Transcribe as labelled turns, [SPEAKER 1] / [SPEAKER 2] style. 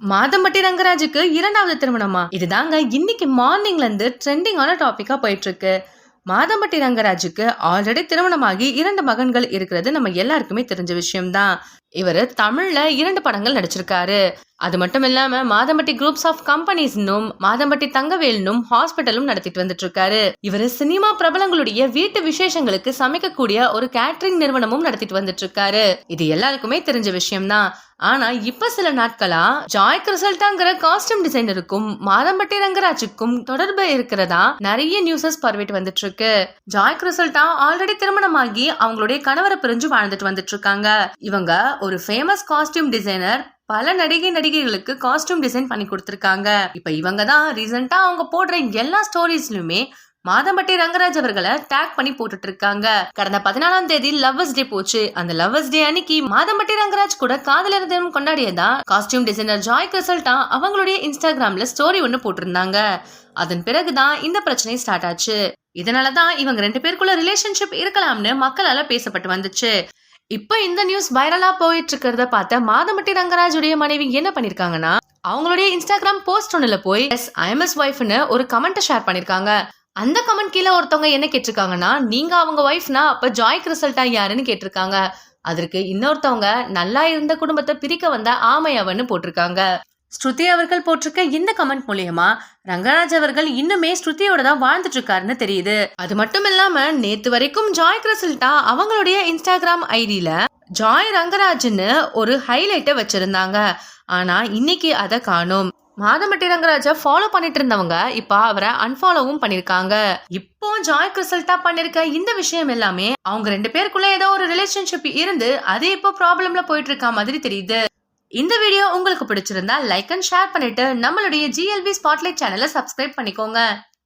[SPEAKER 1] மாதம்பட்டி ரங்கராஜுக்கு இரண்டாவது திருமணமா? இதுதாங்க இன்னைக்கு மார்னிங்ல இருந்து ட்ரெண்டிங்கான டாபிக்கா போயிட்டு இருக்கு மாதம்பட்டி ரங்கராஜுக்கு ஆல்ரெடி திருமணமாகி இரண்டு மகன்கள் இருக்கிறது நம்ம எல்லாருக்குமே தெரிஞ்ச விஷயம்தான். இவர் தமிழ்ல இரண்டு படங்கள் நடிச்சிருக்காரு. அது மட்டும் இல்லாம மாதம்பட்டி குரூப்ஸ் ஆஃப் கம்பெனிஸ்னும் மாதம்பட்டி தங்கவேல்னும் ஹாஸ்பிட்டலும் நடத்திட்டு வந்துட்டு இருக்காரு இவர் சினிமா பிரபலங்களுடைய வீட்டு விசேஷங்களுக்கு சமைக்கக்கூடிய ஒரு கேட்டரிங் நிறுவனமும் நடத்திட்டு வந்துட்டு இருக்காரு இது எல்லாருக்குமே தெரிஞ்ச விஷயம்தான். ஆனா இப்ப சில நாட்களா ஜாய் கிரிசல்டாங்கிற காஸ்டியூம் டிசைனருக்கும் மாதம்பட்டி ரங்கராஜுக்கும் தொடர்பு இருக்கிறதா நிறைய நியூஸஸ் பரவிட்டு வந்துட்டு இருக்கு ஜாய் கிரிசல்டா ஆல்ரெடி திருமணமாகி அவங்களுடைய கணவரை பிரிஞ்சு வாழ்ந்துட்டு வந்துட்டு இருக்காங்க இவங்க ஒரு ஃபேமஸ் காஸ்டியூம் டிசைனர் பல நடிகை நடிகைகளுக்கு காஸ்டியூம் டிசைன் பண்ணி கொடுத்துருக்காங்க. இப்ப இவங்க தான் ரீசெண்டா அவங்க போடுற எல்லா ஸ்டோரிஸ்லயுமே மாதம்பட்டி ரங்கராஜ் அவர்களை டேக் பண்ணி போட்டுட்டு இருக்காங்க கடந்த பதினாலாம் தேதி லவ்வர்ஸ் டே போச்சு. அந்த லவ்வர்ஸ் டே அன்னைக்கு மாதம்பட்டி ரங்கராஜ் கூட காதலர் தினம் கொண்டாடியதா காஸ்டியூம் டிசைனர் ஜாய் கிறிசல்டா அவங்களுடைய இன்ஸ்டாகிராம்ல ஸ்டோரி ஒன்று போட்டிருந்தாங்க. அதன் பிறகுதான் இந்த பிரச்சனை ஸ்டார்ட் ஆச்சு. இதனாலதான் இவங்க ரெண்டு பேருக்குள்ள ரிலேஷன்ஷிப் இருக்கலாம்னு மக்களால பேசப்பட்டு வந்துச்சு. இப்போ இந்த நியூஸ் வைரலா போயிட்டு இருக்கிறத பார்த்த மாதமட்டி ரங்கராஜுடைய மனைவி என்ன பண்ணிருக்காங்கன்னா அவங்களுடைய இன்ஸ்டாகிராம் போஸ்ட் ஒன்னுல போய் எஸ் ஐஎம்எஸ் ஒய்ஃப்னு ஒரு கமெண்ட் ஷேர் பண்ணிருக்காங்க. அந்த கமெண்ட் கீழே ஒருத்தவங்க என்ன கேட்டிருக்காங்கன்னா நீங்க அவங்க ஒய்ஃப்னா அப்ப ஜாய் ரிசல்ட்டா யாருன்னு கேட்டிருக்காங்க. அதற்கு இன்னொருத்தவங்க நல்லா இருந்த குடும்பத்தை பிரிக்க வந்த ஆமையவன்னு போட்டிருக்காங்க. ஸ்ருதி அவர்கள் போட்டிருக்க இந்த கமெண்ட் மூலியமா ரங்கராஜ் அவர்கள் இன்னுமே ஸ்ருதியோட தான் வாழ்ந்துட்டு இருக்காருன்னு தெரியுது. அது மட்டும் இல்லாம நேத்து வரைக்கும் ஜாய் கிறிசல்டா அவங்களுடைய இன்ஸ்டாகிராம் ஐடியில ஜாய் ரங்கராஜ்னு ஒரு ஹைலைட்டை வச்சிருந்தாங்க. ஆனா இன்னைக்கு அதை காணும். மாதமட்டி ரங்கராஜா ஃபாலோ பண்ணிட்டு இருந்தவங்க இப்போ அவரை அன்ஃபாலோவும் பண்ணிருக்காங்க. இப்போ ஜாய் கிறிசல்டா பண்ணிருக்க இந்த விஷயம் எல்லாமே அவங்க ரெண்டு பேருக்குள்ள ஏதோ ஒரு ரிலேஷன்ஷிப் இருந்து அது இப்போ ப்ராப்ளம்ல போயிட்டு இருக்க மாதிரி தெரியுது. இந்த வீடியோ உங்களுக்கு பிடிச்சிருந்தா லைக் அண்ட் ஷேர் பண்ணிட்டு நம்மளுடைய ஜிஎல்பி ஸ்பாட்லைட் சேனலை சப்ஸ்கிரைப் பண்ணிக்கோங்க.